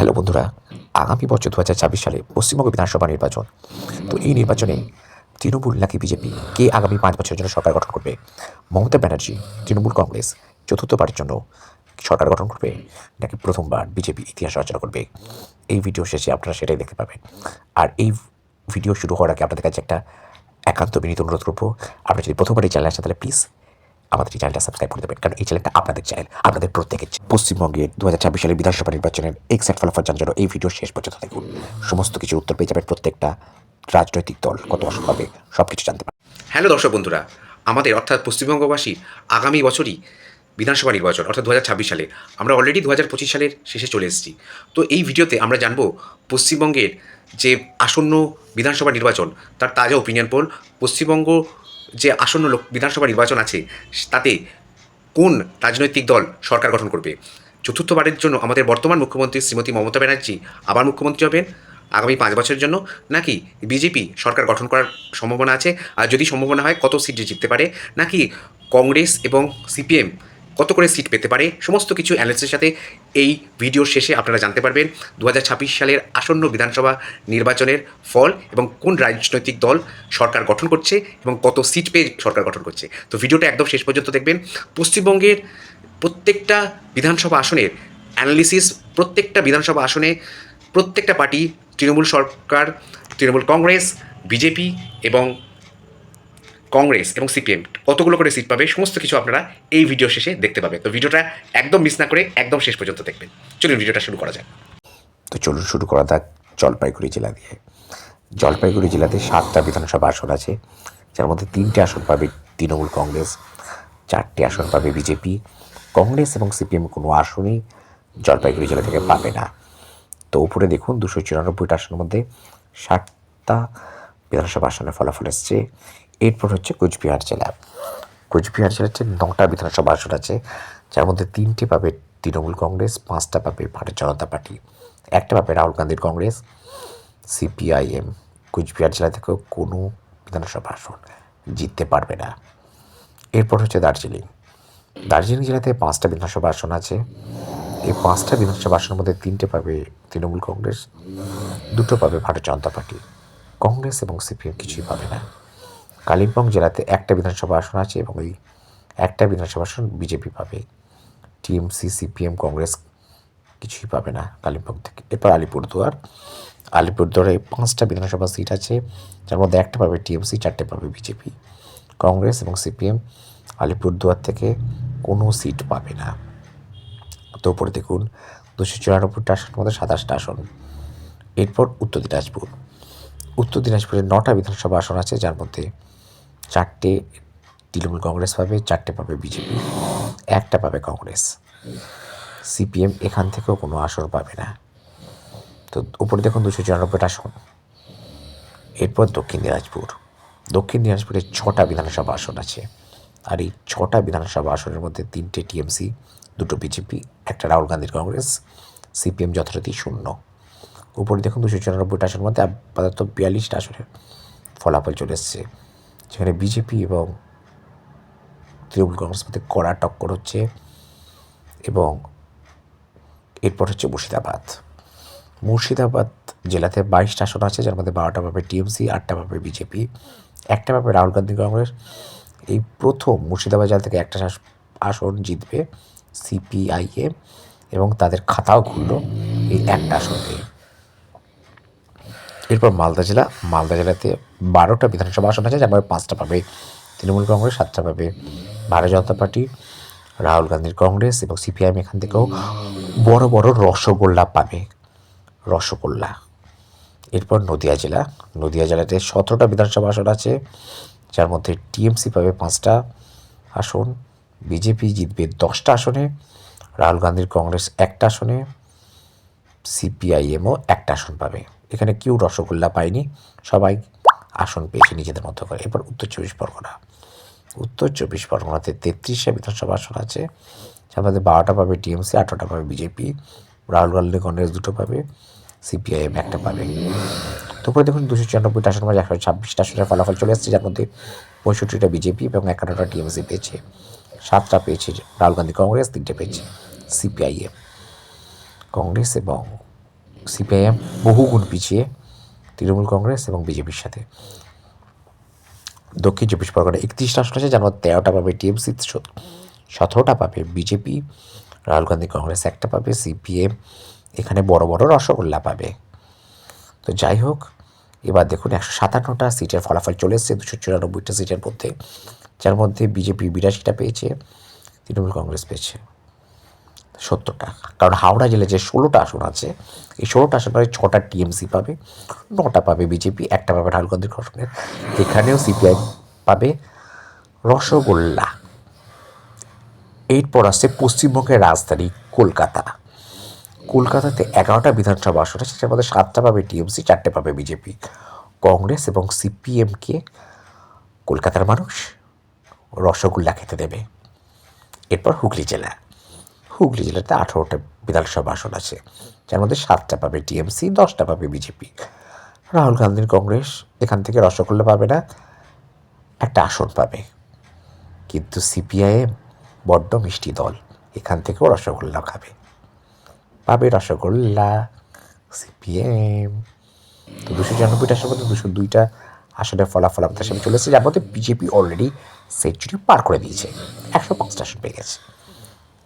Hello বন্ধুরা, আগামী বছর দু হাজার ছাব্বিশ সালে পশ্চিমবঙ্গ বিধানসভা নির্বাচন। তো এই নির্বাচনে তৃণমূল নাকি বিজেপি? কে আগামী পাঁচ বছরের জন্য সরকার গঠন করবে? মমতা ব্যানার্জি, তৃণমূল কংগ্রেস চতুর্থবারের জন্য সরকার গঠন করবে নাকি প্রথমবার বিজেপি ইতিহাস রচনা করবে? এই ভিডিও শেষে আপনারা সেটাই দেখতে পাবেন। আর এই ভিডিও শুরু হওয়ার আগে আপনাদের কাছে একটা একান্ত বিনীত অনুরোধ করব, আপনারা যদি প্রথমবার এই চ্যানেল আসেন তাহলে প্লিজ আমাদের চ্যানেলটা সাবস্ক্রাইব করে দেবেন। কারণ এই চ্যানেলটা আপনাদের চ্যানেল, আপনাদের প্রত্যেকের চ্যানেল। পশ্চিমবঙ্গের দু হাজার ছাব্বিশ সালের বিধানসভা নির্বাচনের এক্সাক্ট ফলাফল জানার জন্য এই ভিডিও শেষ পর্যন্ত দেখুন। সমস্ত কিছুর উত্তর পেয়ে যাবেন প্রত্যেকটা রাজনৈতিক দল কত অসুখ হবে সব কিছু জানতে পারবেন। হ্যালো দর্শক বন্ধুরা, আমাদের অর্থাৎ পশ্চিমবঙ্গবাসী আগামী বছরই বিধানসভা নির্বাচন, অর্থাৎ দু হাজার ছাব্বিশ সালে। আমরা অলরেডি দু হাজার পঁচিশ সালের শেষে চলে এসেছি। তো এই ভিডিওতে আমরা জানব পশ্চিমবঙ্গের যে আসন্ন বিধানসভা নির্বাচন, তার তাজা ওপিনিয়ন পোল পশ্চিমবঙ্গ যে আসন্ন লোক, বিধানসভা নির্বাচন আছে, তাতে কোন রাজনৈতিক দল সরকার গঠন করবে? চতুর্থবারের জন্য আমাদের বর্তমান মুখ্যমন্ত্রী শ্রীমতী মমতা ব্যানার্জি আবার মুখ্যমন্ত্রী হবেন আগামী পাঁচ বছরের জন্য, নাকি বিজেপি সরকার গঠন করার সম্ভাবনা আছে? আর যদি সম্ভাবনা হয়, কত সিট জিততে পারে? নাকি কংগ্রেস এবং সিপিএম কত করে সিট পেতে পারে, সমস্ত কিছু অ্যানালিসিসের সাথে এই ভিডিওর শেষে আপনারা জানতে পারবেন দু হাজার ছাব্বিশ সালের আসন্ন বিধানসভা নির্বাচনের ফল এবং কোন রাজনৈতিক দল সরকার গঠন করছে এবং কত সিট পেয়ে সরকার গঠন করছে। তো ভিডিওটা একদম শেষ পর্যন্ত দেখবেন। পশ্চিমবঙ্গের প্রত্যেকটা বিধানসভা আসনের অ্যানালিসিস প্রত্যেকটা বিধানসভা আসনে প্রত্যেকটা পার্টি তৃণমূল সরকার, তৃণমূল কংগ্রেস, বিজেপি এবং কংগ্রেস এবং সিপিএম, কতগুলো করে সিট পাবে, সমস্ত কিছু আপনারা এই ভিডিও শেষে দেখতে পাবেন। তো ভিডিওটা একদম মিস না করে একদম শেষ পর্যন্ত দেখবেন। চলুন ভিডিওটা শুরু করা যাক। তো চলুন শুরু করা যাক জলপাইগুড়ি জেলা দিয়ে। জলপাইগুড়ি জেলাতে সাতটা বিধানসভা আসন আছে, যার মধ্যে তিনটে আসন পাবে তৃণমূল কংগ্রেস, চারটে আসন পাবে বিজেপি। কংগ্রেস এবং সিপিএম কোনো আসনই জলপাইগুড়ি জেলা থেকে পাবে না। তো উপরে দেখুন, দুশো চুরানব্বইটা আসনের মধ্যে ষাটটা বিধানসভা আসনের ফলাফল এসছে। এরপর হচ্ছে কোচবিহার জেলা। কোচবিহার জেলার যে নটা বিধানসভা আসন আছে, যার মধ্যে তিনটে পাবে তৃণমূল কংগ্রেস, পাঁচটা পাবে ভারতীয় জনতা পার্টি। একটা পাবে রাহুল গান্ধীর কংগ্রেস, সিপিআইএম। কোচবিহার জেলা থেকেও কোনো বিধানসভা আসন জিততে পারবে না। এরপর হচ্ছে দার্জিলিং। দার্জিলিং জেলাতে পাঁচটা বিধানসভা আসন আছে। এই পাঁচটা বিধানসভা আসনের মধ্যে তিনটে পাবে তৃণমূল কংগ্রেস, দুটো পাবে ভারতীয় জনতা পার্টি। কংগ্রেস এবং সিপিএম কিছুই পাবে না। কালিম্পং জেলাতে একটা বিধানসভা আসন আছে এবং ওই একটা বিধানসভা আসন বিজেপি পাবে। টিএমসি সিপিএম কংগ্রেস কিছুই পাবে না কালিম্পং থেকে। এরপর আলিপুরদুয়ার। আলিপুরদুয়ারে পাঁচটা বিধানসভা সিট আছে, যার মধ্যে একটা পাবে টিএমসি, চারটে পাবে বিজেপি। কংগ্রেস এবং সিপিএম আলিপুরদুয়ার থেকে কোনো সিট পাবে না। তো দেখুন, দুশো চুরানব্বইটা আসনের মধ্যে সাতাশটা আসন। এরপর উত্তর দিনাজপুর। উত্তর দিনাজপুরে নটা বিধানসভা আসন আছে, যার মধ্যে চারটে তৃণমূল কংগ্রেস পাবে, চারটে পাবে বিজেপি, একটা পাবে কংগ্রেস। সিপিএম এখান থেকেও কোনো আসন পাবে না। তো উপরে দেখুন দুশো চুরানব্বইটা আসন। এরপর দক্ষিণ দিনাজপুর। দক্ষিণ দিনাজপুরে ছটা বিধানসভা আসন আছে। আর এই ছটা বিধানসভা আসনের মধ্যে তিনটে টিএমসি, দুটো বিজেপি, একটা রাহুল গান্ধীর কংগ্রেস। সিপিএম যথারীতি শূন্য। উপরে দেখুন দুশো চুরানব্বইটা আসনের মধ্যে আপাতত বিয়াল্লিশটা আসনের ফলাফল চলে এসছে। যেখানে বিজেপি এবং তৃণমূল কংগ্রেস মধ্যে কড়া টক্কর হচ্ছে এবং এরপর হচ্ছে মুর্শিদাবাদ। মুর্শিদাবাদ জেলাতে বাইশটা আসন আছে, যার মধ্যে বারোটা পাবে টিএমসি, আটটা পাবে বিজেপি, একটা পাবে রাহুল গান্ধী কংগ্রেস। এই প্রথম মুর্শিদাবাদ জেলা থেকে একটা আসন জিতবে সিপিআইএম এবং তাদের খাতাও খুললো এই একটা আসন এরপর মালদা জেলা, মালদা জেলাতে বারোটা বিধানসভা আসন আছে, যার মধ্যে পাঁচটা পাবে তৃণমূল কংগ্রেস, সাতটা পাবে ভারতীয় জনতা পার্টি, রাহুল গান্ধীর কংগ্রেস এবং সিপিআইএম এখান থেকেও বড় বড় রসগোল্লা পাবে, রসগোল্লা। এরপর নদিয়া জেলা, নদিয়া জেলাতে সতেরোটা বিধানসভা আসন আছে, যার মধ্যে টিএমসি পাবে পাঁচটা আসন, বিজেপি জিতবে দশটা আসনে, রাহুল গান্ধীর কংগ্রেস একটা আসনে, সিপিআইএমও একটা আসন পাবে। এখানে কেউ রসগোল্লা পায়নি সবাই আসন পেয়েছে নিজেদের মতো করে। এরপর উত্তর চব্বিশ পরগনা। উত্তর চব্বিশ পরগনাতে তেত্রিশটা বিধানসভা আসন আছে। যার মধ্যে বারোটা পাবে টিএমসি, আঠারোটা পাবে বিজেপি। রাহুল গান্ধী কংগ্রেস দুটো পাবে, সিপিআইএম একটা পাবে। তারপরে দেখুন দুশো ছিয়ানব্বইটা আসনের মধ্যে একশো ছাব্বিশটা আসনের ফলাফল চলে আসছে যার মধ্যে পঁয়ষট্টিটা বিজেপি এবং একান্নটা টিএমসি পেয়েছে। সাতটা পেয়েছে রাহুল গান্ধী কংগ্রেস, তিনটে পেয়েছে সিপিআইএম কংগ্রেস এবং সিপিআইএম বহুগুণ পিছিয়ে তৃণমূল কংগ্রেস এবং বিজেপির সাথে। দক্ষিণ চব্বিশ পরগনা একত্রিশটা আসন আছে যার মধ্যে তেরোটা পাবে টিএমসি সতেরোটা পাবে বিজেপি, রাহুল গান্ধী কংগ্রেস একটা পাবে, সিপিএম এখানে বড় বড় রসগোল্লা পাবে। তো যাই হোক, এবার দেখুন একশো সাতান্নটা সিটের ফলাফল চলে এসছে, দুশো চুরানব্বইটা সিটের মধ্যে, যার মধ্যে বিজেপি বিরাশিটা পেয়েছে, তৃণমূল কংগ্রেস পেয়েছে। সত্তরটা কারণ হাওড়া জেলায় যে ষোলোটা আসন আছে, এই ষোলোটা আসন ছটা টিএমসি পাবে, নটা পাবে বিজেপি, একটা পাবে গান্ধীর কংগ্রেস এখানেও সিপিআই পাবে রসগোল্লা। এরপর আসছে পশ্চিমবঙ্গের রাজধানী কলকাতা। কলকাতাতে এগারোটা বিধানসভা আসন আছে সেটার মধ্যে সাতটা পাবে টিএমসি, চারটে পাবে বিজেপি। কংগ্রেস এবং সিপিএমকে কলকাতার মানুষ রসগোল্লা খেতে দেবে। এরপর হুগলি জেলা। হুগলি জেলাতে আঠারোটা বিধানসভা আসন আছে। যার মধ্যে সাতটা পাবে টিএমসি, দশটা পাবে বিজেপি। রাহুল গান্ধীর কংগ্রেস, এখান থেকে রসগোল্লা পাবে না, একটা আসন পাবে। কিন্তু সিপিআইএম বড্ড মিষ্টি দল, এখান থেকেও রসগোল্লা খাবে। পাবে রসগোল্লা সিপিএম তো দুশো চুরানব্বইটা আসনের মধ্যে দুশো দুইটা আসনের ফলাফল আমাদের সামনে চলে এসেছে। যার মধ্যে বিজেপি অলরেডি সেঞ্চুরি পার করে দিয়েছে। একশো পাঁচটা আসন পেয়ে গেছে।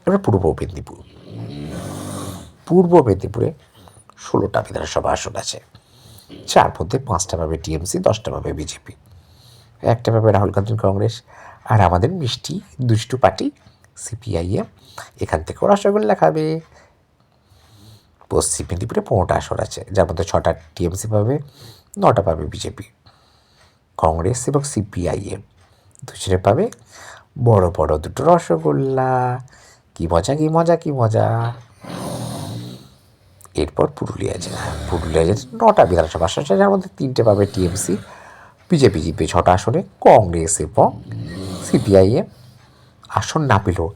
এবার পূর্ব মেদিনীপুর। পূর্ব মেদিনীপুরে ষোলোটা বিধানসভা আসন আছে। যার মধ্যে পাঁচটা পাবে টিএমসি, দশটা পাবে বিজেপি। একটা পাবে রাহুল গান্ধীর কংগ্রেস আর আমাদের মিষ্টি দুষ্টু পার্টি সিপিআইএম। এখান থেকেও রসগোল্লা খাবে পশ্চিম মেদিনীপুরে পনেরোটা আসন আছে। যার মধ্যে ছটা টিএমসি পাবে, নটা পাবে বিজেপি। কংগ্রেস এবং সিপিআইএম। দুজনে পাবে বড় বড় দুটো রসগোল্লা। কি মজা কি মজা কি মজা। এরপর পুরুলিয়া জেলা পুরুলিয়া জেলা নটা বিধানসভা আসন যার মধ্যে তিনটে পাবে টিএমসি, বিজেপি জিতবে ছটা আসনে, কংগ্রেস এবং সিপিআইএম। আসন না পেলেও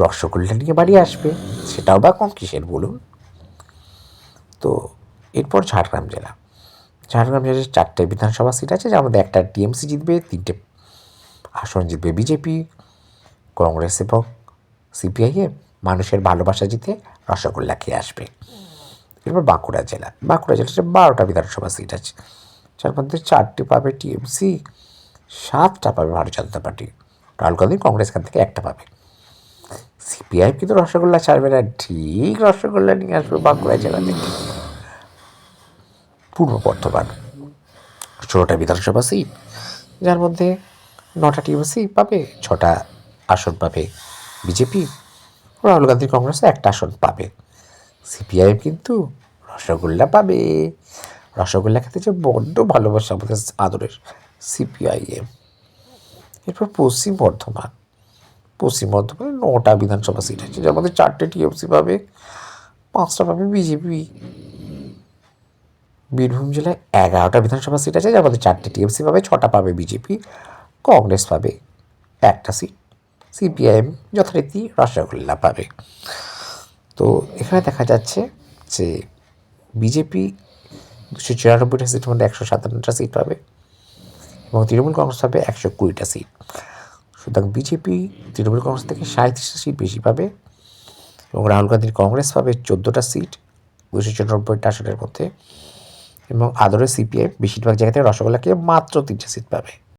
রসগোল্লা নিয়ে বাড়ি আসবে, সেটাও বা কম কিসের বলুন। তো এরপর ঝাড়গ্রাম জেলা। ঝাড়গ্রাম জেলার চারটে বিধানসভা সিট আছে, যার মধ্যে একটা টিএমসি জিতবে, তিনটে আসন জিতবে বিজেপি, কংগ্রেস এবং সিপিআইএম মানুষের ভালোবাসা জিতে রসগোল্লা খেয়ে আসবে। এরপর বাঁকুড়া জেলা। বাঁকুড়া জেলাতে বারোটা বিধানসভা সিট আছে, যার মধ্যে চারটি পাবে টিএমসি, সাতটা পাবে ভারতীয় জনতা পার্টি। রাহুল গান্ধী কংগ্রেস খান থেকে একটা পাবে। সিপিআই কিন্তু রসগোল্লা ছাড়বে না, ঠিক রসগোল্লা নিয়ে আসবে বাঁকুড়া জেলা থেকে। পূর্ব বর্ধমান, ষোলোটা বিধানসভা সিট, যার মধ্যে নটা টিএমসি পাবে, ছটা আসন পাবে। বিজেপি রাহুল গান্ধী কংগ্রেস একটা আসন পাবে। সিপিআইএম কিন্তু রসগোল্লা পাবে। রসগোল্লা খেতে যে বড্ড ভালোবাসা আমাদের আদরের সিপিআইএম এরপর পশ্চিম বর্ধমান। পশ্চিম বর্ধমানে নটা বিধানসভা সিট আছে, যার মধ্যে চারটে টিএমসি পাবে, পাঁচটা পাবে বিজেপি। বীরভূম জেলায় এগারোটা বিধানসভা সিট আছে, যার মধ্যে চারটে টিএমসি পাবে, ছটা পাবে বিজেপি, কংগ্রেস পাবে একটা সিট। সিপিআইএম যথারীতি রসগোল্লা পাবে। তো এখানে দেখা যাচ্ছে যে বিজেপি দুশো চুরানব্বইটা সিটের মধ্যে একশো সাতান্নটা সিট পাবে এবং তৃণমূল কংগ্রেস পাবে একশো কুড়িটা সিট। সুতরাং বিজেপি তৃণমূল কংগ্রেস থেকে সাঁত্রিশটা সিট বেশি পাবে এবং রাহুল গান্ধীর কংগ্রেস পাবে চোদ্দোটা সিট দুশো চুরানব্বইটা আসনের মধ্যে এবং আদরের সিপিএম বেশিরভাগ জায়গাতে রসগোল্লা খেয়ে মাত্র তিনটা সিট পাবে।